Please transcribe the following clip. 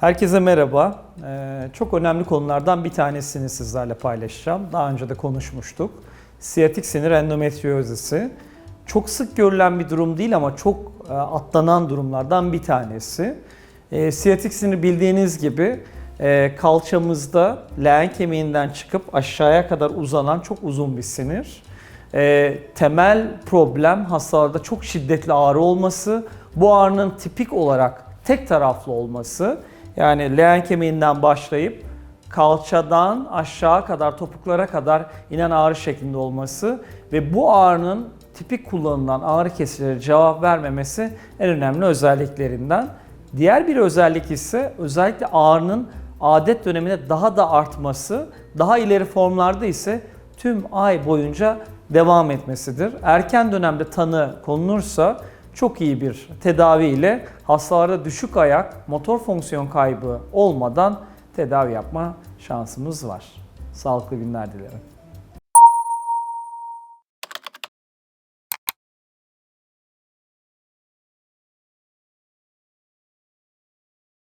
Herkese merhaba. Ee, çok önemli konulardan bir tanesini sizlerle paylaşacağım. Daha önce de konuşmuştuk. Siyatik sinir endometriyozisi. Çok sık görülen bir durum değil ama çok e, atlanan durumlardan bir tanesi. E, siyatik sinir bildiğiniz gibi e, kalçamızda leğen kemiğinden çıkıp aşağıya kadar uzanan çok uzun bir sinir. E, temel problem hastalarda çok şiddetli ağrı olması, bu ağrının tipik olarak tek taraflı olması. Yani leğen kemiğinden başlayıp kalçadan aşağı kadar topuklara kadar inen ağrı şeklinde olması ve bu ağrının tipik kullanılan ağrı kesicileri cevap vermemesi en önemli özelliklerinden. Diğer bir özellik ise özellikle ağrının adet döneminde daha da artması, daha ileri formlarda ise tüm ay boyunca devam etmesidir. Erken dönemde tanı konulursa çok iyi bir tedavi ile hastalarda düşük ayak, motor fonksiyon kaybı olmadan tedavi yapma şansımız var. Sağlıklı günler dilerim.